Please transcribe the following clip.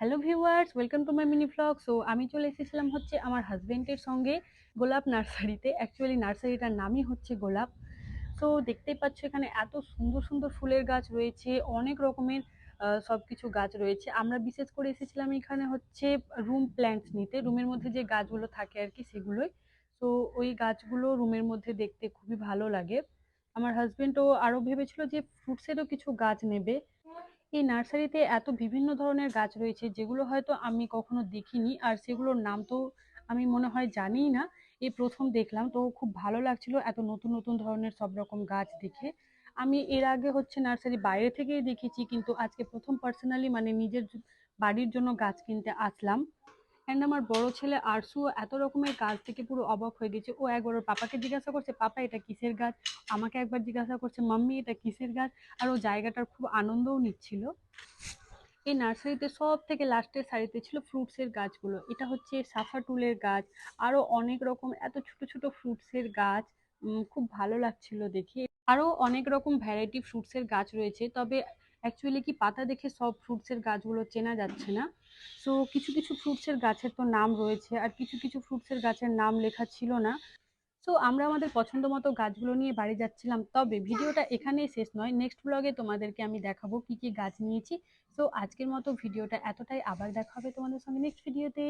Hello viewers welcome to my mini vlog so আমি চলে এসেছিলাম হচ্ছে আমার হাজবেন্ডের সঙ্গে গোলাপ নার্সারিতে। অ্যাকচুয়ালি নার্সারিটার নামই হচ্ছে গোলাপ। তো দেখতেই পাচ্ছ এখানে এত সুন্দর সুন্দর ফুলের গাছ রয়েছে, অনেক রকমের সব কিছু গাছ রয়েছে। আমরা বিশেষ করে এসেছিলাম এখানে হচ্ছে রুম প্ল্যান্টস নিতে। রুমের মধ্যে যে গাছগুলো থাকে আর কি, সেগুলোই। তো ওই গাছগুলো রুমের মধ্যে দেখতে খুবই ভালো লাগে। আমার হাজব্যান্ডও আরও ভেবেছিল যে ফ্রুটসেরও কিছু গাছ নেবে। এই নার্সারিতে এত বিভিন্ন ধরনের গাছ রয়েছে, যেগুলো হয়তো আমি কখনো দেখিনি আর সেগুলোর নাম তো আমি মনে হয় জানিই না। এই প্রথম দেখলাম তো খুব ভালো লাগছিল এত নতুন নতুন ধরনের সব রকম গাছ দেখে। আমি এর আগে হচ্ছে নার্সারি বাইরে থেকেই দেখেছি, কিন্তু আজকে প্রথম পার্সোনালি মানে নিজের বাড়ির জন্য গাছ কিনতে আসলাম। অ্যান্ড আমার বড় ছেলে আরসু এত রকমের গাছ থেকে পুরো অবাক হয়ে গেছে। ও একবার ওর পাপাকে জিজ্ঞাসা করছে, পাপা, এটা কিসের গাছ? আমাকে একবার জিজ্ঞাসা করছে, মাম্মি, এটা কিসের গাছ? আর ও জায়গাটার খুব আনন্দও নিচ্ছিল। এই নার্সারিতে সব থেকে লাস্টের সারিতে ছিল ফ্রুটসের গাছগুলো। এটা হচ্ছে সাফাটুলের গাছ। আরও অনেক রকম এত ছোট ছোট ফ্রুটসের গাছ। খুব ভালো লাগছিল দেখে। আরও অনেক রকম ভ্যারাইটি ফ্রুটসের গাছ রয়েছে। তবে অ্যাকচুয়ালি কি পাতা দেখে সব ফ্রুটসের গাছগুলো চেনা যাচ্ছে না। সো কিছু কিছু ফ্রুটসের গাছের তো নাম রয়েছে আর কিছু কিছু ফ্রুটসের গাছের নাম লেখা ছিল না। সো আমরা আমাদের পছন্দ মতো গাছগুলো নিয়ে বাড়ি যাচ্ছিলাম। তবে ভিডিওটা এখানেই শেষ নয় নেক্সট ব্লগে তোমাদেরকে আমি দেখাবো কি কি গাছ নিয়েছি। সো আজকের মতো ভিডিওটা এতটাই। আবার দেখা হবে তোমাদের সঙ্গে নেক্সট ভিডিওতে